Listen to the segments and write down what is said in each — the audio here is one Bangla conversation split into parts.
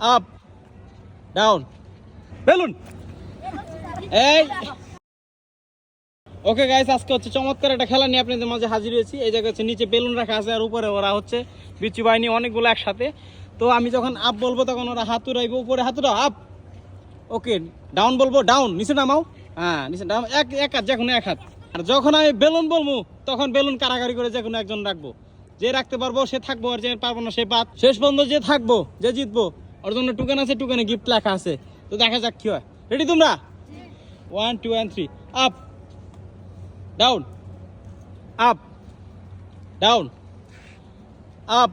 Up down balloon. এই। ওকে গাইস আজকে হচ্ছে চমৎকার একটা খেলা নিয়ে আপনাদের মাঝে হাজির হয়েছি। এই জায়গায় হচ্ছে নিচে বেলুন রাখা আছে আর উপরে ওরা হচ্ছে বিচু বাহিনী অনেকগুলো একসাথে। তো আমি যখন আপ বলব তখন ওরা হাত উড়াইবো। উপরে হাত উঠাও আপ ওকে ডাউন বলব ডাউন নিচে নামাও। হ্যাঁ নিচে নামাও এক এক হাত যে কোনো এক হাত। আর যখন আমি বেলুন বলব তখন বেলুন কারাগারি করে যে কোনো একজন রাখব। যে রাখতে পারব সে থাকব আর যে পারব না সে বাদ। শেষ পর্যন্ত যে থাকব যে জিতবো ওর জন্য টুকেন আছে টুকেনে গিফট লেখা আছে। তো দেখা যাক কি হয়। রেডি তোমরা? One two and three up down up down up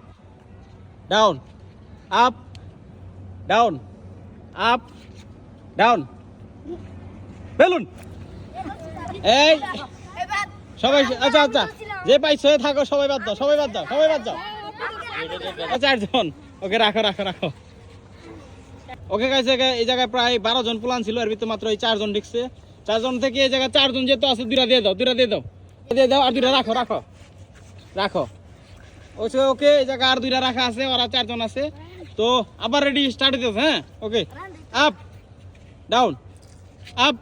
down up down up down balloon এই। সবাই আচ্ছা আচ্ছা। যে পাইছো থাকো সবাই বাদ দাও সবাই বাদ দাও সবাই বাদ দাও। আচ্ছা, চারজন ওকে রাখো রাখো রাখো। ওকে গাইছে এই জায়গায় প্রায় বারো জন প্লান ছিল, এর ভিতরে মাত্র এই চারজন ঢুকছে। চারজন থেকে এই জায়গায় চারজন যেহেতু আছে, দুইটা দিয়ে দাও, দুইটা দিয়ে দাও। দিয়ে দাও আর দুইটা রাখো রাখো। রাখো। ওকে ওকে, এই জায়গায় আর দুইটা রাখা আছে, ওরা চারজন আছে। তো আবার রেডি স্টার্ট দিতে হ্যাঁ? Okay up down up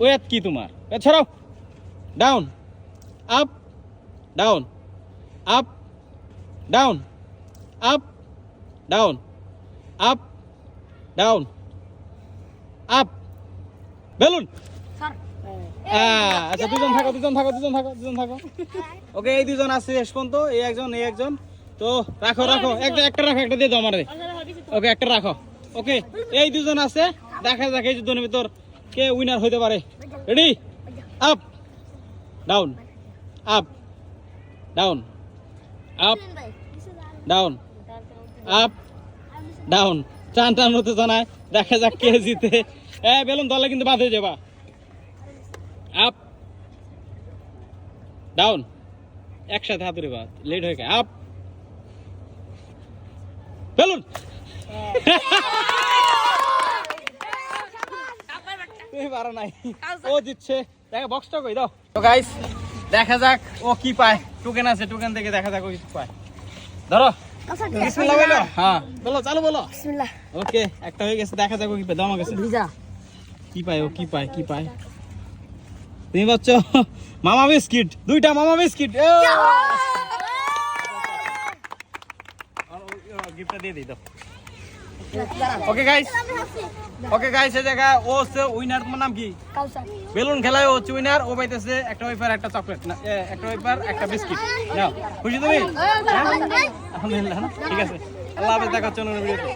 what কি তোমার? ছড়াও down up down up down up down up down up balloon আচ্ছা দুজন থাকো দুজন থাকো দুজন থাকো দুজন থাকো। ওকে এই দুজন আছে শেষ পর্যন্ত এই একজন এই একজন। তো রাখো রাখো একটা একটা রাখো একটা দিয়ে দাও আমারে। ওকে একটা রাখো। ওকে এই দুজন আছে দেখা যাক এই দুজনের ভিতর কে উইনার হইতে পারে। Ready up down up down up down up down. টান টান হতে জানায় দেখা যাক কে জিতে। হ্যাঁ বেলুন দলে কিন্তু বাদ হয়ে যাবা। আপ। ডাউন। একসাথে হাতুড়ে বাদ লেট হয়ে আপ। বেলুন। নাই। ও জিতছে। কই? গাইস দেখা যাক ও কি পায়। টোকেন আছে টোকেন থেকে দেখা যাক ও কি পায়। ধরো। বিসমিল্লাহ বলো। হ্যাঁ বলো চালু বলো। বিসমিল্লাহ। ওকে একটা হয়ে গেছে দেখা যাক কি পায় দাও আমার ভিজা। কি পায় ও কি পায় কি পায়? তুমি পাচ্ছ মামা বিস্কিট দুইটা মামা বিস্কিট গিফটটা দিয়ে দিই দাও। ওকে গাইস ওকে গাইস এই জায়গা ও হচ্ছে উইনার তোমার নাম কি? বেলুন খেলায় ও হচ্ছে উইনার ও পাইতেছে একটা ওয়েফার একটা চকলেট না একটা ওয়েফার একটা বিস্কিট নাও খুশি তুমি? হ্যাঁ? আলহামদুলিল্লাহ ঠিক আছে। আল্লাহ হাফেজ দেখা হচ্ছে অন্য ভিডিওতে